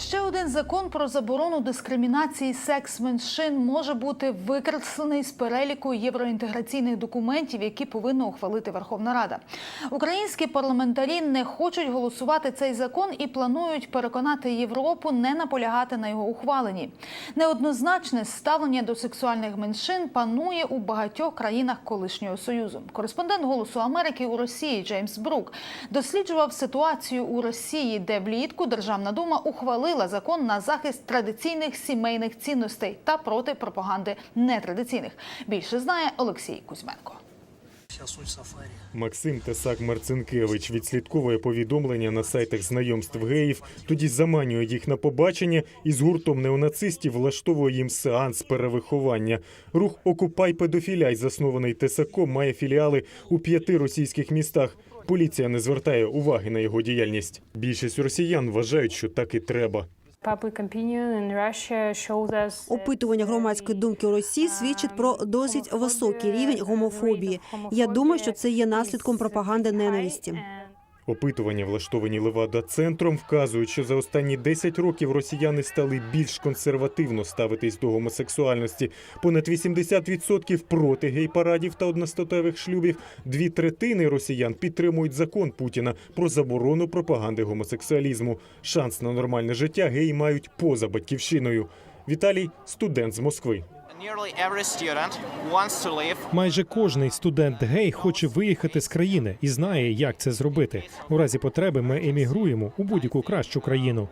Ще один закон про заборону дискримінації секс-меншин може бути викреслений з переліку євроінтеграційних документів, які повинна ухвалити Верховна Рада. Українські парламентарі не хочуть голосувати цей закон і планують переконати Європу не наполягати на його ухваленні. Неоднозначне ставлення до сексуальних меншин панує у багатьох країнах колишнього союзу. Кореспондент Голосу Америки у Росії Джеймс Брук досліджував ситуацію у Росії, де влітку Державна дума ухвалила закон на захист традиційних сімейних цінностей та проти пропаганди нетрадиційних. Більше знає Олексій Кузьменко. Максим Тесак Марцинкевич відслідковує повідомлення на сайтах знайомств геїв, тоді заманює їх на побачення і з гуртом неонацистів влаштовує їм сеанс перевиховання. Рух Окупай педофіляй, заснований Тесаком, має філіали у п'яти російських містах. Поліція не звертає уваги на його діяльність. Більшість росіян вважають, що так і треба. Опитування громадської думки у Росії свідчить про досить високий рівень гомофобії. Я думаю, що це є наслідком пропаганди ненависті. Опитування, влаштовані Левада центром, вказують, що за останні 10 років росіяни стали більш консервативно ставитись до гомосексуальності. Понад 80% проти гей-парадів та одностатевих шлюбів. Дві третини росіян підтримують закон Путіна про заборону пропаганди гомосексуалізму. Шанс на нормальне життя геї мають поза батьківщиною. Віталій студент з Москви. Nearly every student wants to live Майже кожний студент гей хоче виїхати з країни і знає, як це зробити. У разі потреби ми емігруємо у будь-яку кращу країну.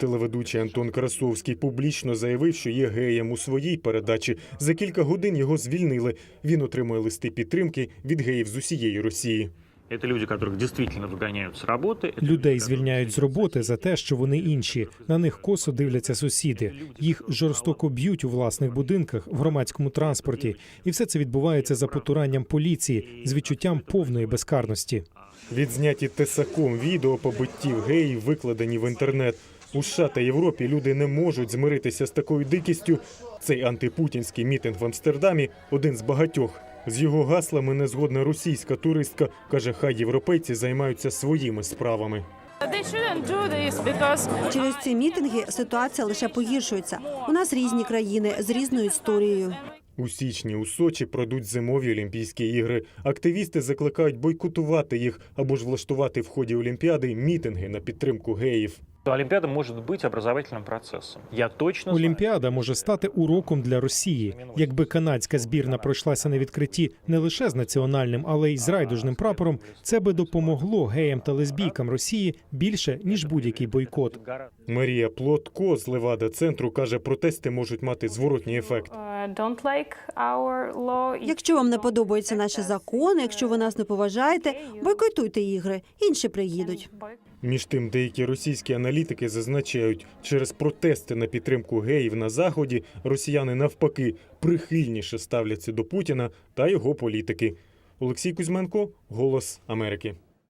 Телеведучий Антон Красовський публічно заявив, що є геєм у своїй передачі. За кілька годин його звільнили. Він отримує листи підтримки від геїв з усієї Росії. Это люди, которых действительно выгоняют с работы. Это Людей люди, звільняють з роботи за те, що вони інші. На них косо дивляться сусіди. Їх жорстоко б'ють у власних будинках в громадському транспорті, і все це відбувається за потуранням поліції з відчуттям повної безкарності. Відзняті тесаком відео побиттів геїв викладені в інтернет. У США та Європі люди не можуть змиритися з такою дикістю. Цей антипутінський мітинг в Амстердамі один з багатьох. З його гаслами не згодна російська туристка каже, хай європейці займаються своїми справами. Через ці мітинги ситуація лише погіршується. У нас різні країни з різною історією. У січні у Сочі пройдуть зимові Олімпійські ігри. Активісти закликають бойкотувати їх або ж влаштувати в ході Олімпіади мітинги на підтримку геїв. Олимпиада может быть образовательным процессом. Я точно. Олімпіада може стати уроком для Росії. Якби канадська збірна пройшлася на відкритті не лише з національним, але й з райдужним прапором, це би допомогло геям та лесбійкам Росії більше ніж будь-який бойкот. Марія Плотко з Левада центру каже, протести можуть мати зворотній ефект. law. Якщо вам не подобаються наші закони, якщо ви нас не поважаєте, бойкотуйте ігри, інші приїдуть. Між тим, деякі російські аналітики зазначають, через протести на підтримку геїв на заході росіяни навпаки прихильніше ставляться до Путіна та його політики. Олексій Кузьменко, Голос Америки.